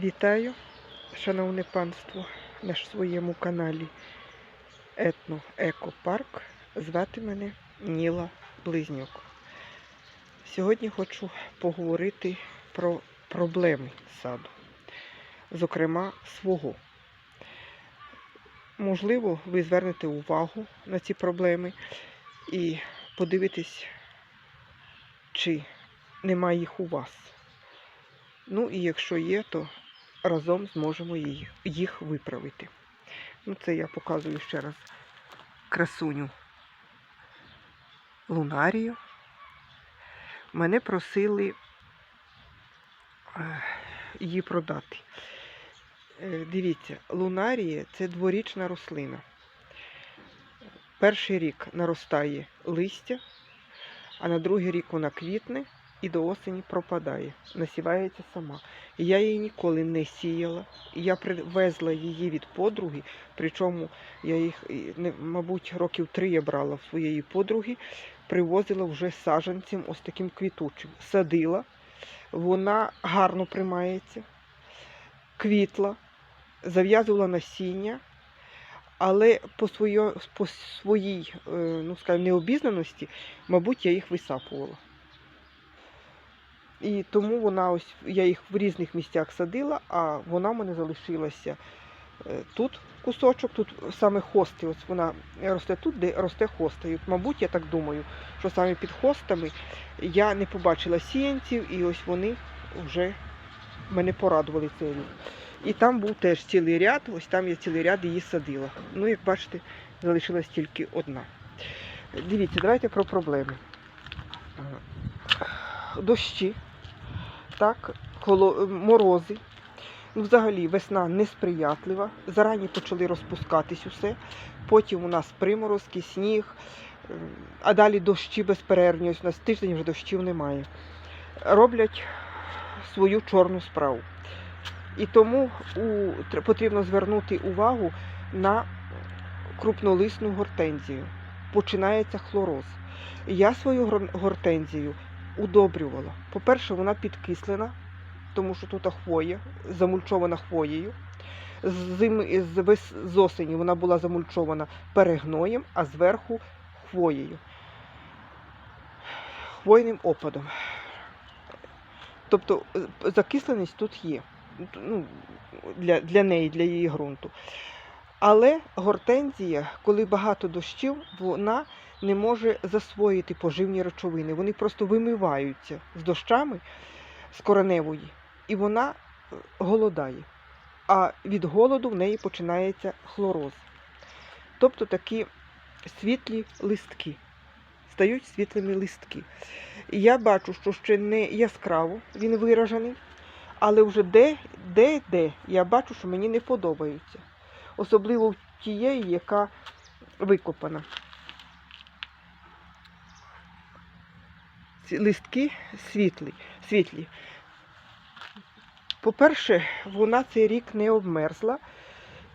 Вітаю, шановне панство, на своєму каналі Етно Екопарк. Звати мене Ніла Близнюк. Сьогодні хочу поговорити про проблеми саду, зокрема свого. Можливо, ви звернете увагу на ці проблеми і подивитесь, чи немає їх у вас. Ну і якщо є, то разом зможемо їх, виправити. Ну, це я показую ще раз красуню Лунарію. Мене просили е, її продати. Е, Дивіться, лунарія це дворічна рослина. Перший рік наростає листя, а на другий рік вона квітне і до осені пропадає, насівається сама. Я її ніколи не сіяла. Я привезла її від подруги, причому я їх, мабуть, років три я брала в своєї подруги, привозила вже саджанцем ось таким квітучим. Садила, вона гарно приймається, квітла, зав'язувала насіння. Але по, своє, по своїй, е, ну скажімо, необізнаності, мабуть, я їх висапувала. І тому вона ось я їх в різних місцях садила, а вона в мене залишилася е, тут кусочок, тут саме хости. Ось вона росте тут, де росте хоста. І от, мабуть, я так думаю, що саме під хостами я не побачила сіянців, і ось вони вже мене порадували цей рік. І там був теж цілий ряд, ось там я цілий ряд її садила. Ну, як бачите, залишилась тільки одна. Дивіться, давайте про проблеми. Дощі, так, холо- морози. Ну, взагалі, весна несприятлива. Зарані почали розпускатись усе. Потім у нас приморозки, сніг, е, а далі дощі безперервні. Ось у нас тиждень вже дощів немає. Роблять свою чорну справу. І тому у, потрібно звернути увагу на крупнолисну гортензію. Починається хлороз. Я свою гортензію удобрювала. По-перше, вона підкислена, тому що тут хвоя, замульчована хвоєю. З, з, з осені вона була замульчована перегноєм, а зверху хвоєю. Хвойним опадом. Тобто е, закисленість тут є ну, для, для неї, для її ґрунту. Але гортензія, коли багато дощів, вона не може засвоїти поживні речовини. Вони просто вимиваються з дощами з кореневої, і вона е, голодає. А від голоду в неї починається хлороз. Тобто такі світлі листки. Стають світлими листки. Я бачу, що ще не яскраво він виражений, але вже де, де, я бачу, що мені не подобаються. Особливо тієї, яка викопана. Листки світлі. світлі. По-перше, вона цей рік не обмерзла.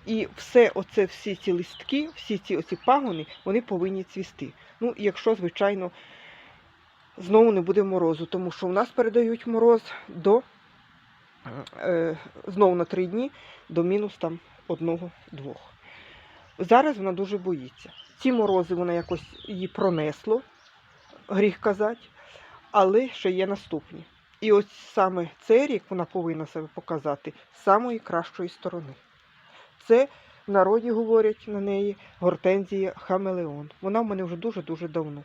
І все оце, всі ці листки, всі ці оці пагони, вони повинні цвісти. Ну, якщо, звичайно, знову не буде морозу, тому що в нас передають мороз до е, знову на три дні до мінус там одного-двох. Зараз вона дуже боїться. Ці морози вона якось її пронесло, гріх казати, але ще є наступні. І ось саме цей рік вона повинна себе показати з самої кращої сторони. Це в народі говорять на неї гортензія хамелеон. Вона в мене вже дуже-дуже давно.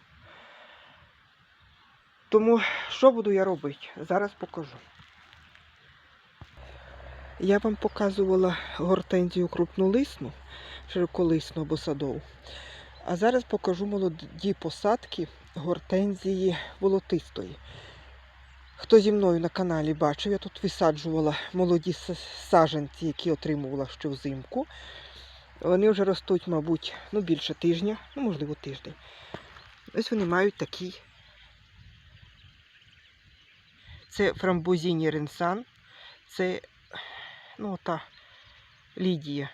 Тому що буду я робити? Зараз покажу. Я вам показувала гортензію крупнолисну, широколисну або садову. А зараз покажу молоді посадки гортензії волотистої. Хто зі мною на каналі бачив, я тут висаджувала молоді с- саджанці, які отримувала ще взимку. Вони вже ростуть, мабуть, ну, більше тижня, ну, можливо, тиждень. Ось вони мають такий. Це фрамбузіні ренсан, це ну, та Лідія.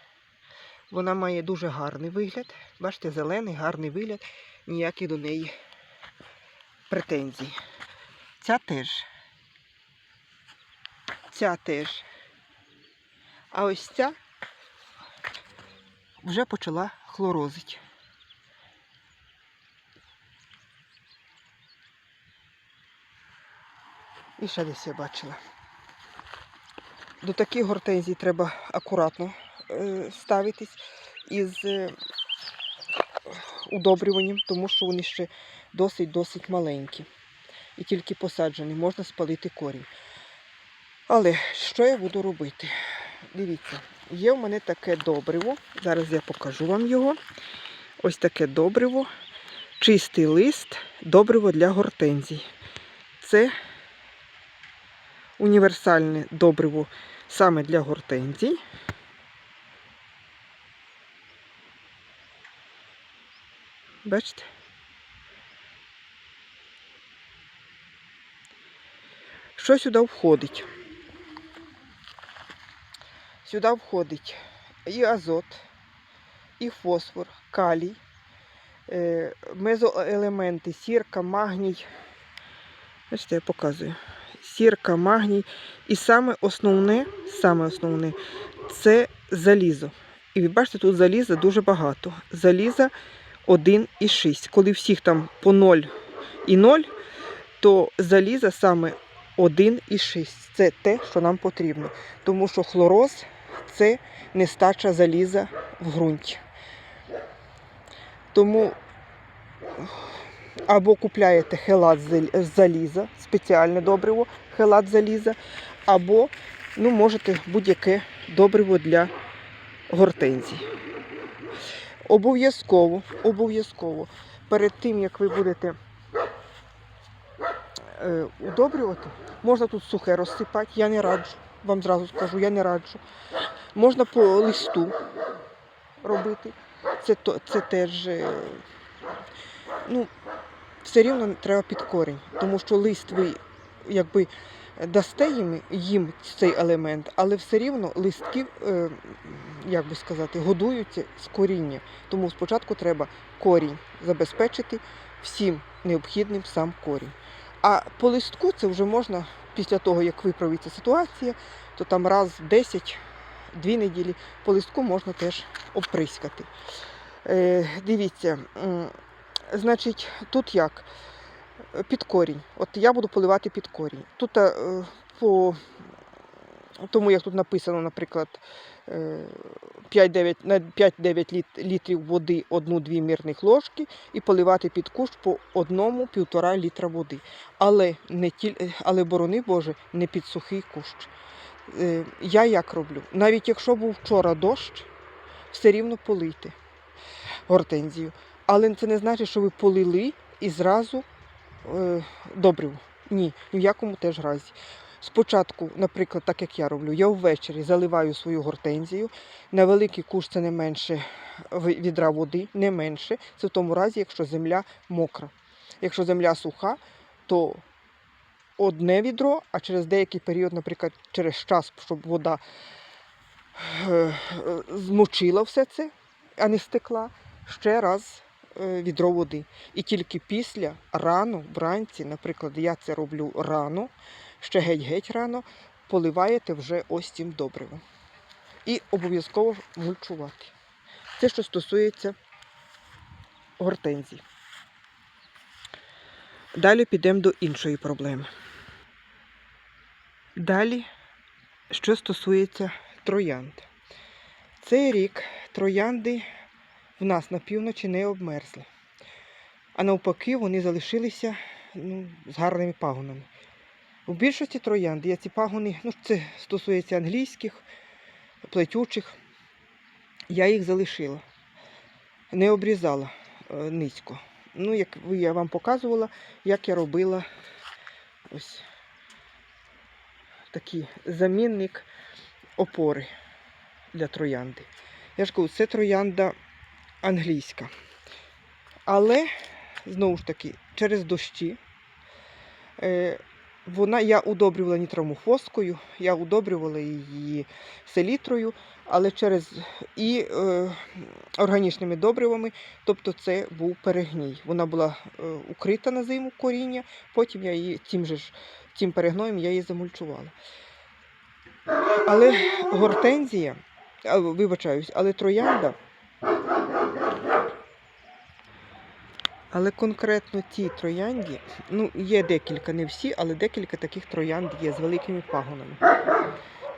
Вона має дуже гарний вигляд. Бачите, зелений, гарний вигляд, ніяких до неї претензій. Ця теж. Ця теж А ось ця вже почала хлорозити. І ще десь я бачила. До таких гортензій треба акуратно ставитись із е, удобрюванням, тому що вони ще досить-досить маленькі. І тільки посаджені, можна спалити корінь. Але що я буду робити? Дивіться, є в мене таке добриво. Зараз я покажу вам його. Ось таке добриво. Чистий лист, добриво для гортензій. Це універсальне добриво саме для гортензій. Бачите? Що сюди входить? Сюди входить і азот, і фосфор, калій, е, мезоелементи, сірка, магній. Бачите, я показую. Сірка, магній. І саме основне, саме основне це залізо. І ви бачите, тут заліза дуже багато. Заліза 1,6. Коли всіх там по 0 і 0, то заліза саме 1,6. Це те, що нам потрібно. Тому що хлороз це нестача заліза в ґрунті. Тому або купляєте хелат заліза, спеціальне добриво, хелат заліза, або ну, можете будь-яке добриво для гортензій. Обов'язково, обов'язково, перед тим, як ви будете е, удобрювати, можна тут сухе розсипати, я не раджу, вам зразу скажу, я не раджу. Можна по листу робити. Це, це теж, е, ну, все рівно треба під корінь, тому що лист ви якби дасте їм, їм цей елемент, але все рівно листки, е, як би сказати, годуються з коріння. Тому спочатку треба корінь забезпечити всім необхідним сам корінь. А по листку це вже можна після того, як виправиться ситуація, то там раз 10 дві неділі по листку можна теж оприскати. Е, дивіться, значить, тут як? Е, Під корінь. От я буду поливати під корінь. Тут е, по тому, як тут написано, наприклад, е, 5-9, на 5-9 літрів води 1-2 мірних ложки і поливати під кущ по 1-1,5 літра води. Але, не тіль, але борони Боже, не під сухий кущ. Е, Я як роблю? Навіть якщо був вчора дощ, все рівно полийте гортензію. Але це не значить, що ви полили і зразу е, добриво. Ні, ні в якому теж разі. Спочатку, наприклад, так як я роблю, я ввечері заливаю свою гортензію. На великий куш це не менше відра води, не менше. Це в тому разі, якщо земля мокра. Якщо земля суха, то одне відро, а через деякий період, наприклад, через час, щоб вода е, е, змочила все це, а не стекла, ще раз відро води. І тільки після рано, вранці, наприклад, я це роблю рано, ще геть-геть рано, поливаєте вже ось цим добривом. І обов'язково мульчувати. Це, що стосується гортензій. Далі підемо до іншої проблеми. Далі, що стосується троянд. Цей рік троянди в нас на півночі не обмерзли. А навпаки, вони залишилися ну, з гарними пагонами. У більшості троянд я ці пагони, ну це стосується англійських, плетючих, я їх залишила, не обрізала е, низько. Ну, як я вам показувала, як я робила ось такий замінник опори для троянди. Я ж кажу, це троянда англійська. Але, знову ж таки, через дощі е, вона, я удобрювала нітрамофоскою, я удобрювала її селітрою, але через і е, органічними добривами, тобто це був перегній. Вона була е, укрита на зиму коріння, потім я її тим же ж, тим перегноєм я її замульчувала. Але гортензія, вибачаюсь, але троянда. Але конкретно ті троянді, ну, є декілька, не всі, але декілька таких троянд є з великими пагонами.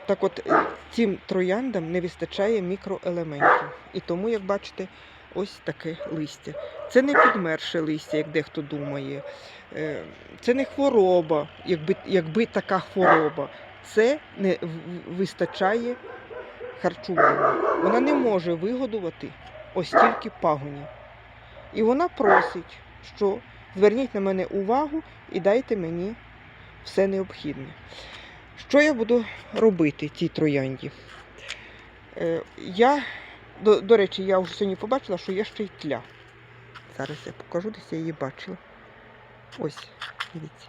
Так от, е, цим трояндам не вистачає мікроелементів. І тому, як бачите, ось таке листя. Це не підмерше листя, як дехто думає. Е, Це не хвороба, якби, якби така хвороба. Це не вистачає харчування. Вона не може вигодувати ось стільки пагонів. І вона просить, що зверніть на мене увагу і дайте мені все необхідне. Що я буду робити цій троянді? Е, я, до, до речі, я вже сьогодні побачила, що є ще й тля. Зараз я покажу, десь я її бачила. Ось, дивіться.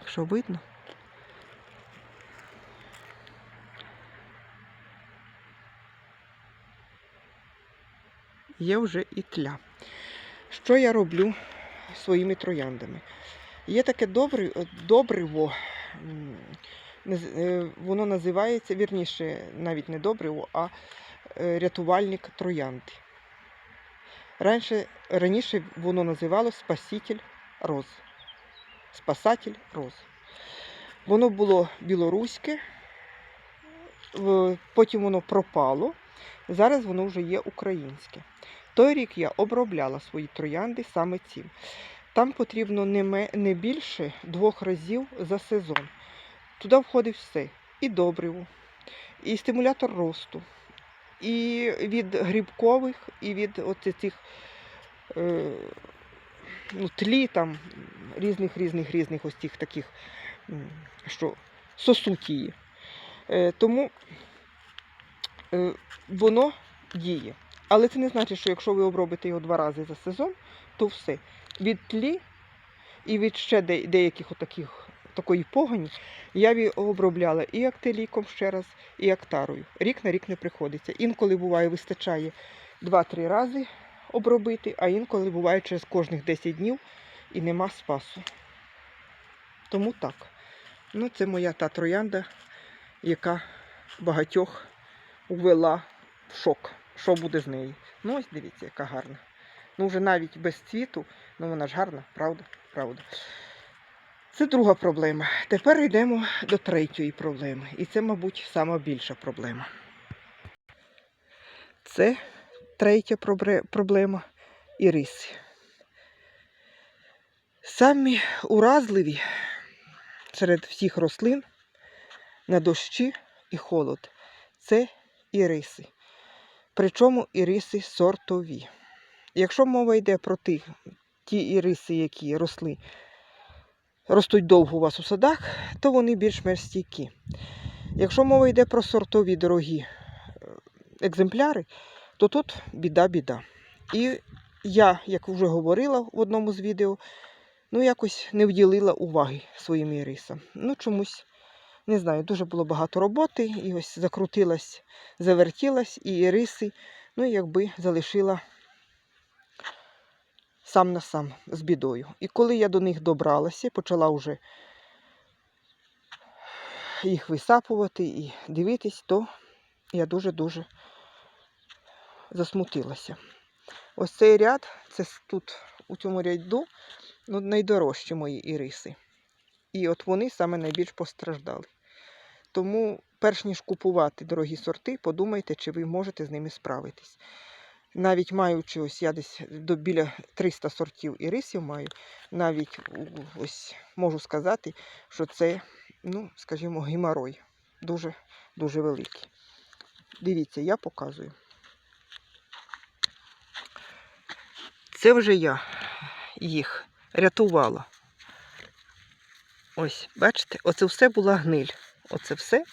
Якщо видно. Є вже і тля. Що я роблю своїми трояндами? Є таке добриво, е, воно називається, вірніше, навіть не добриво, а е, рятувальник троянди. Раніше, раніше воно називалося Спаситель роз. Спасатель роз. Воно було білоруське, потім воно пропало. Зараз воно вже є українське. Той рік я обробляла свої троянди саме цим. Там потрібно не, більше двох разів за сезон. Туди входить все: і добриво, і стимулятор росту, і від грибкових, і від цих е, ну, тлі там різних різних різних ось цих таких, що сосуть її. Е, тому воно діє. Але це не значить, що якщо ви обробите його два рази за сезон, то все. Від тлі і від ще деяких отаких такої погані я ві- обробляла і актеліком ще раз, і актарою. Рік на рік не приходиться. Інколи буває, вистачає 2-3 рази обробити, а інколи буває через кожних 10 днів і нема спасу. Тому так. Ну, це моя та троянда, яка багатьох ввела в шок. Що буде з нею? Ну, ось дивіться, яка гарна. Ну, вже навіть без цвіту, ну вона ж гарна, правда? Правда. Це друга проблема. Тепер йдемо до третьої проблеми. І це, мабуть, сама більша проблема. Це третя проблема іриси. Самі уразливі серед всіх рослин на дощі і холод це іриси. Причому іриси сортові. Якщо мова йде про тих, ті іриси, які росли, ростуть довго у вас у садах, то вони більш-менш стійкі. Якщо мова йде про сортові дорогі е, екземпляри, то тут біда-біда. І я, як вже говорила в одному з відео, ну якось не вділила уваги своїм ірисам. Ну, чомусь, не знаю, дуже було багато роботи, і ось закрутилась, завертілась, і іриси, ну, якби залишила сам на сам з бідою. І коли я до них добралася, почала вже їх висапувати і дивитись, то я дуже-дуже засмутилася. Ось цей ряд, це тут у цьому ряду ну, найдорожчі мої іриси. І от вони саме найбільш постраждали. Тому, перш ніж купувати дорогі сорти, подумайте, чи ви можете з ними справитись. Навіть маючи ось я десь до біля 300 сортів ірисів маю, навіть ось можу сказати, що це, ну, скажімо, геморой. Дуже дуже великий. Дивіться, я показую. Це вже я їх рятувала. Ось, бачите, оце все була гниль. Оце все.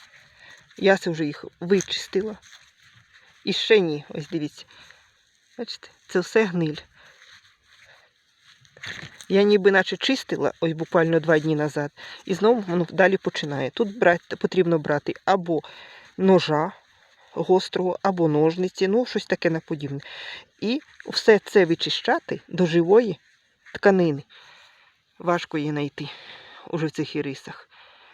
Я це вже їх вичистила. І ще ні, ось дивіться. Бачите, це все гниль. Я ніби наче чистила ось буквально два дні назад, і знову воно далі починає. Тут брати, потрібно брати або ножа гострого, або ножниці, ну щось таке наподібне. І все це вичищати до живої тканини. Важко її знайти уже в цих ірисах.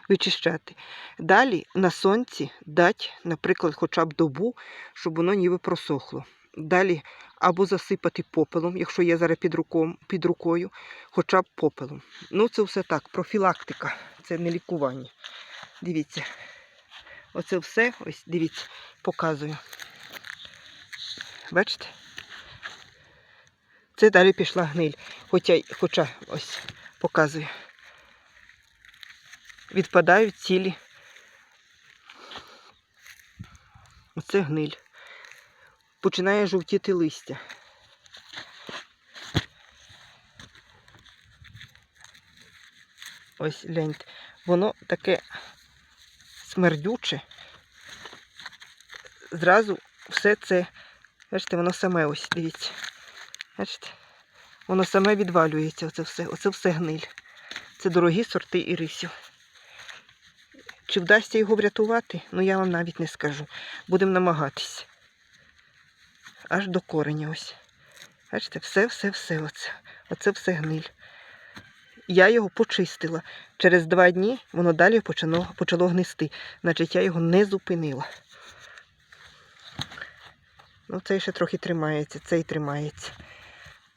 Вичищати. Далі на сонці дати, наприклад, хоча б добу, щоб воно ніби просохло. Далі або засипати попелом, якщо є зараз під, руком, під рукою, хоча б попелом. Ну, це все так, профілактика, це не лікування. Дивіться. Оце все, ось дивіться, показую. Бачите? Це далі пішла гниль. Хоча, хоча ось показую. Відпадають цілі. Оце гниль. Починає жовтіти листя. Ось гляньте. Воно таке смердюче. Зразу все це, бачите, воно саме ось, дивіться. Бачите? Воно саме відвалюється, оце все, оце все гниль. Це дорогі сорти ірисів. Чи вдасться його врятувати? Ну я вам навіть не скажу. Будемо намагатись. Аж до кореня ось. Бачите, все, все, все оце. Оце все гниль. Я його почистила. Через два дні воно далі почало, почало гнисти. Значить, я його не зупинила. Ну, цей ще трохи тримається, цей тримається.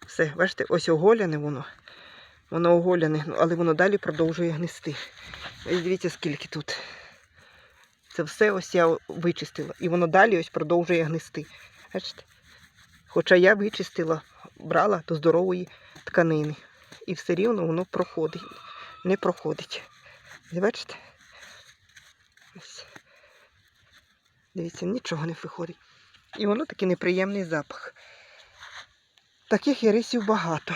Все, бачите, ось оголяне воно. Воно оголяне, ну, але воно далі продовжує гнисти. Ось дивіться, скільки тут. Це все ось я вичистила. І воно далі ось продовжує гнисти. Бачите? Хоча я вичистила, брала до здорової тканини. І все рівно воно проходить. Не проходить. Бачите? Ось. Дивіться, нічого не виходить. І воно такий неприємний запах. Таких ірисів багато.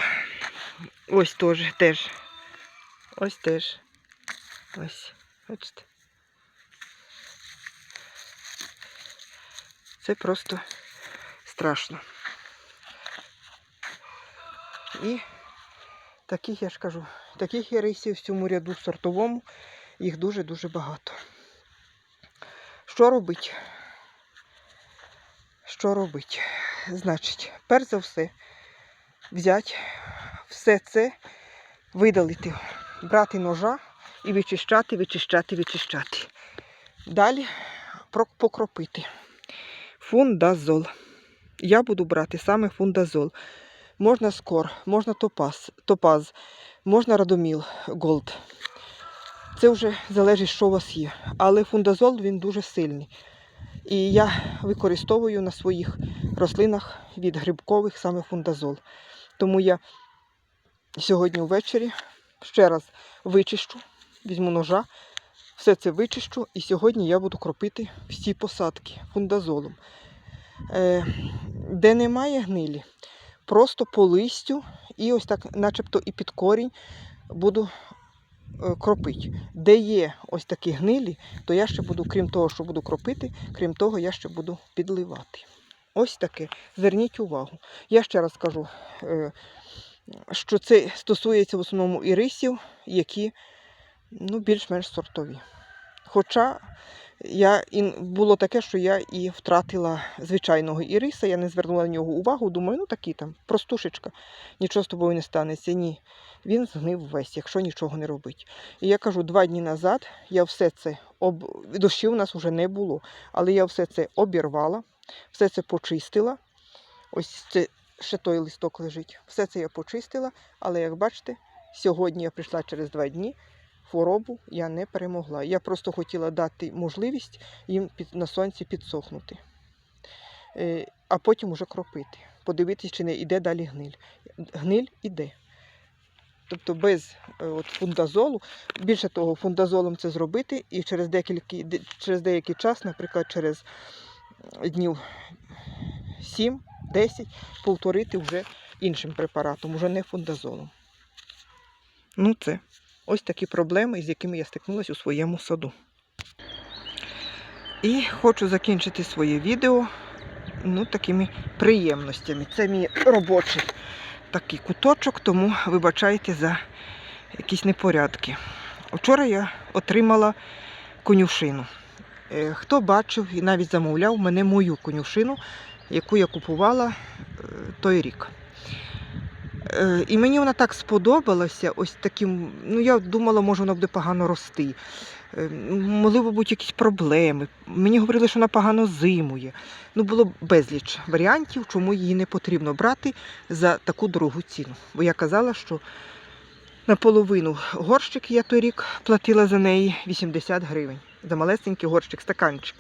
Ось теж, теж. Ось теж. Ось. Бачите? Це просто страшно. І таких, я ж кажу, таких ірисів в цьому ряду сортовому, їх дуже-дуже багато. Що робить? Що робить? Значить, перш за все, взяти все це, видалити, брати ножа і вичищати, вичищати, вичищати. Далі покропити. Фундазол. Я буду брати саме фундазол. Можна скор, можна топаз, топаз, можна радоміл голд. Це вже залежить, що у вас є. Але фундазол він дуже сильний. І я використовую на своїх рослинах від грибкових саме фундазол. Тому я сьогодні ввечері ще раз вичищу, візьму ножа, все це вичищу, і сьогодні я буду кропити всі посадки фундазолом. Е, де немає гнилі, просто по листю і ось так, начебто і під корінь буду е, кропити. Де є ось такі гнилі, то я ще буду, крім того, що буду кропити, крім того, я ще буду підливати. Ось таке. Зверніть увагу. Я ще раз кажу, е, що це стосується в основному ірисів, які ну, більш-менш сортові. Хоча я, було таке, що я і втратила звичайного іриса, я не звернула на нього увагу, думаю, ну такий там, простушечка, нічого з тобою не станеться. Ні. Він згнив весь, якщо нічого не робить. І я кажу, два дні назад я все це об... дощів у нас вже не було, але я все це обірвала, все це почистила. Ось це ще той листок лежить. Все це я почистила, але як бачите, сьогодні я прийшла через два дні. Хворобу я не перемогла. Я просто хотіла дати можливість їм під, на сонці підсохнути, е, а потім уже кропити. Подивитися, чи не йде далі гниль. Гниль іде. Тобто без е, от, фундазолу, більше того, фундазолом це зробити, і через деякий, де- через деякий час, наприклад, через днів 7-10, повторити вже іншим препаратом, уже не фундазолом. Ну, це ось такі проблеми, з якими я стикнулася у своєму саду. І хочу закінчити своє відео ну, такими приємностями. Це мій робочий такий куточок, тому вибачайте за якісь непорядки. Вчора я отримала конюшину. Е, Хто бачив і навіть замовляв мене мою конюшину, яку я купувала е, той рік. Е, І мені вона так сподобалася, ось таким, ну я думала, може вона буде погано рости. е, можливо, будуть якісь проблеми. Мені говорили, що вона погано зимує. Ну, було безліч варіантів, чому її не потрібно брати за таку дорогу ціну. Бо я казала, що наполовину горщик я той рік платила за неї 80 гривень. За малесенький горщик, стаканчик.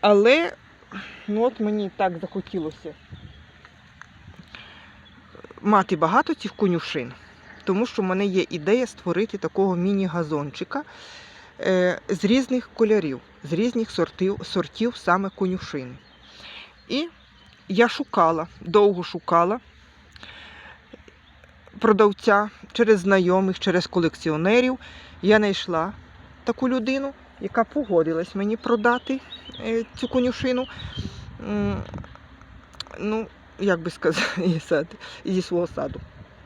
Але ну от мені так захотілося мати багато цих конюшин, тому що в мене є ідея створити такого міні-газончика е, з різних кольорів, з різних сортів, сортів саме конюшини. І я шукала, довго шукала продавця через знайомих, через колекціонерів. Я знайшла таку людину, яка погодилась мені продати цю конюшину. Ну, як би сказати, зі свого саду.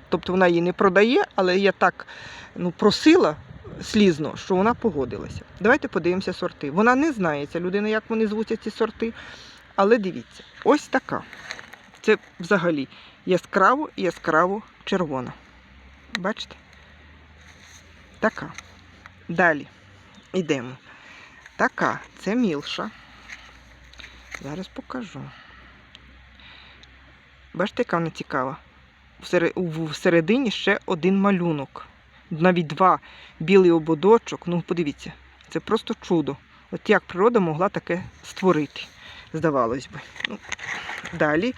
Тобто вона її не продає, але я так ну, просила слізно, що вона погодилася. Давайте подивимося сорти. Вона не знає, ця людина, як вони звуться ці сорти. Але дивіться, ось така. Це взагалі яскраво, яскраво червона. Бачите? Така. Далі йдемо. Така, це мілша. Зараз покажу. Бачите, яка вона цікава. Всередині ще один малюнок. Навіть два білий ободочок. Ну, подивіться, це просто чудо. От як природа могла таке створити, здавалось би. Ну, далі.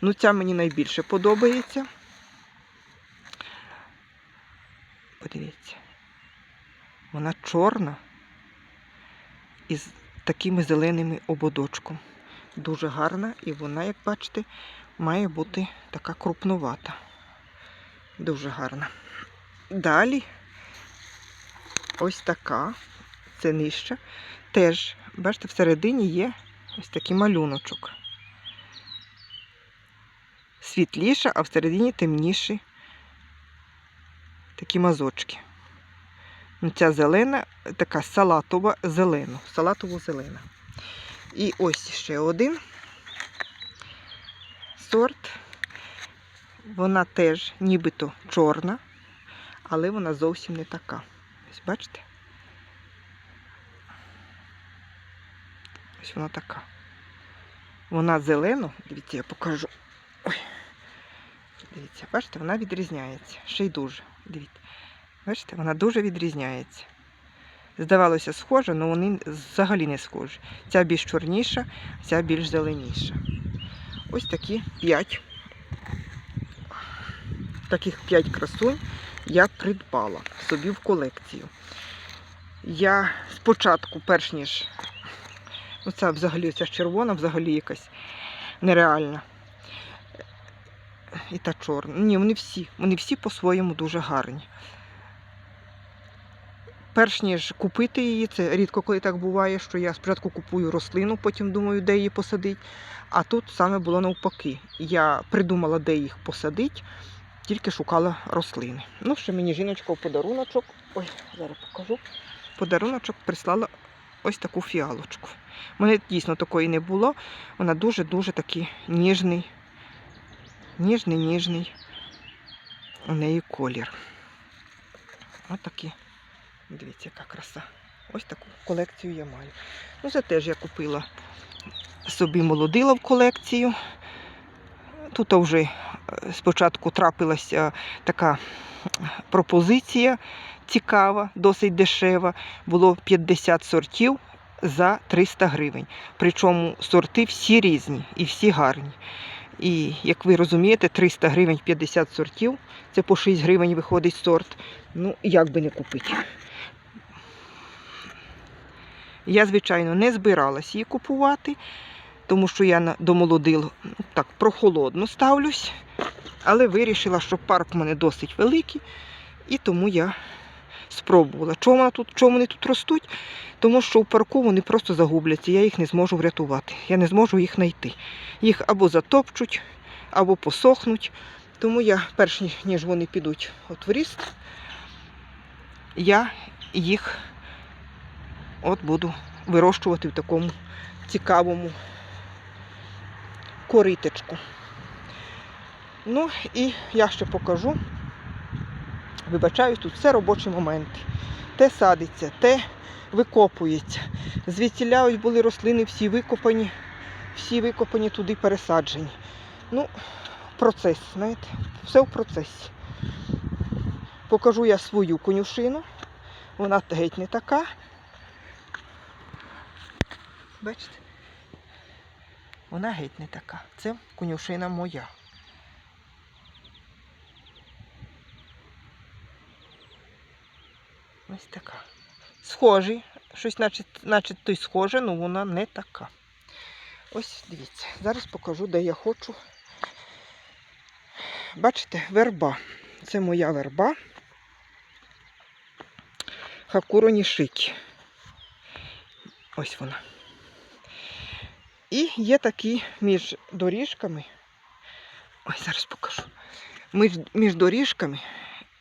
Ну, ця мені найбільше подобається. Подивіться. Вона чорна із такими зеленими ободочком. Дуже гарна, і вона, як бачите, має бути така крупнувата. Дуже гарна. Далі ось така, це нижча. Теж, бачите, всередині є ось такий малюночок. Світліша, а всередині темніші такі мазочки. Ця зелена, така салатова зелена, салатово-зелена. І ось ще один сорт. Вона теж нібито чорна, але вона зовсім не така. Ось бачите? Ось вона така. Вона зелено, дивіться, я покажу. Ой. Дивіться, бачите, вона відрізняється. Ще й дуже. Дивіться. Бачите, вона дуже відрізняється. Здавалося, схоже, але вони взагалі не схожі. Ця більш чорніша, ця більш зеленіша. Ось такі п'ять. Таких п'ять красунь я придбала собі в колекцію. Я спочатку, перш ніж. Ну, це взагалі ця червона, взагалі якась нереальна. І та чорна. Ні, вони всі, вони всі по-своєму дуже гарні. Перш ніж купити її, це рідко коли так буває, що я спочатку купую рослину, потім думаю, де її посадити. А тут саме було навпаки. Я придумала, де їх посадити, тільки шукала рослини. Ну, ще мені жіночка в подаруночок. Ой, зараз покажу. Подаруночок прислала ось таку фіалочку. У мене дійсно такої не було. Вона дуже-дуже такий ніжний, ніжний, ніжний у неї колір. Ось такі. Дивіться, яка краса. Ось таку колекцію я маю. Ну, це теж я купила собі молодила в колекцію. Тут вже е, спочатку трапилася така пропозиція цікава, досить дешева. Було 50 сортів за 300 гривень. Причому сорти всі різні і всі гарні. І як ви розумієте, 300 гривень 50 сортів, це по 6 гривень виходить сорт. Ну, як би не купити. Я, звичайно, не збиралась її купувати, тому що я до молодил так прохолодно ставлюсь, але вирішила, що парк в мене досить великий, і тому я спробувала. Чому, вона тут, чому вони тут ростуть? Тому що в парку вони просто загубляться, я їх не зможу врятувати. Я не зможу їх знайти. Їх або затопчуть, або посохнуть. Тому я, перш ніж вони підуть от в ріст, я їх от буду вирощувати в такому цікавому коритечку. Ну і я ще покажу. Вибачаю, тут все робочі моменти. те садиться, те викопується. Звідтіля ось були рослини всі викопані, всі викопані туди пересаджені. Ну, процес, знаєте, все в процесі. Покажу я свою конюшину. Вона геть не така. Бачите? Вона геть не така. Це конюшина моя. Ось така. Схожі. Щось наче, наче то й схоже, але вона не така. Ось дивіться. Зараз покажу, де я хочу. Бачите, верба. Це моя верба. Хакуро Нішикі. Ось вона. І є такі між доріжками. Ой, зараз покажу. Між, між доріжками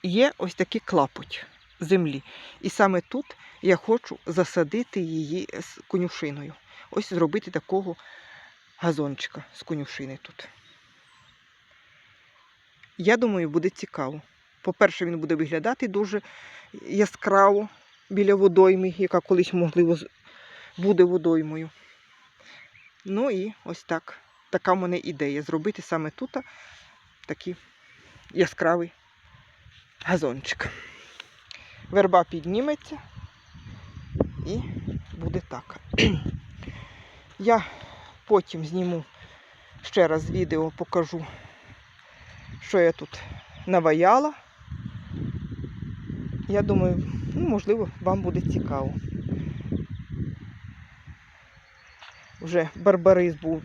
є ось такий клапоть землі. І саме тут я хочу засадити її з конюшиною. Ось зробити такого газончика з конюшини тут. Я думаю, буде цікаво. По-перше, він буде виглядати дуже яскраво біля водойми, яка колись, можливо, буде водоймою. Ну і ось так. Така в мене ідея. Зробити саме тут такий яскравий газончик. Верба підніметься і буде так. Я потім зніму ще раз відео, покажу, що я тут наваяла. Я думаю, ну, можливо, вам буде цікаво. Вже барбарис був,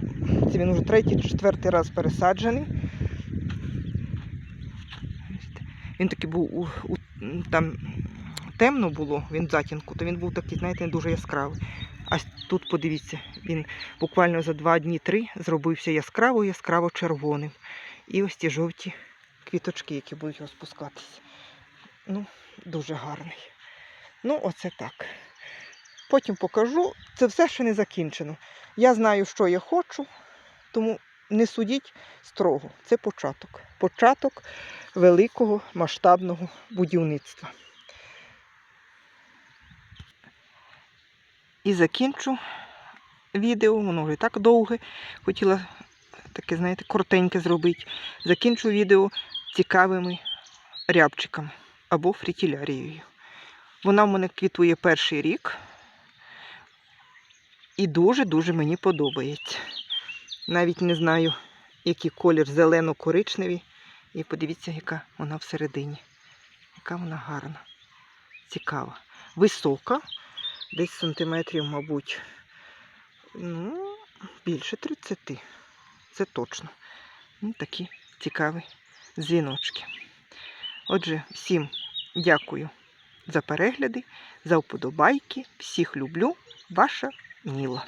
це він вже третій четвертий раз пересаджений. Він такий був у, у, там темно було, він в затінку, то він був такий, знаєте, не дуже яскравий. А тут, подивіться, він буквально за два дні три зробився яскраво, яскраво червоним. І ось ті жовті квіточки, які будуть розпускатися. Ну, дуже гарний. Ну, оце так. Потім покажу. Це все ще не закінчено. Я знаю, що я хочу, тому не судіть строго. Це початок. Початок великого масштабного будівництва. І закінчу відео, воно вже так довге. Хотіла таке, знаєте, коротеньке зробити. Закінчу відео цікавими рябчиками або фрітілярією. Вона в мене квітує перший рік. І дуже-дуже мені подобається. Навіть не знаю, який колір зелено-коричневий. І подивіться, яка вона всередині. Яка вона гарна, цікава. Висока, десь сантиметрів, мабуть, ну, більше 30. Це точно. Ну, такі цікаві дзвіночки. Отже, всім дякую за перегляди, за вподобайки. Всіх люблю. Ваша Ніла.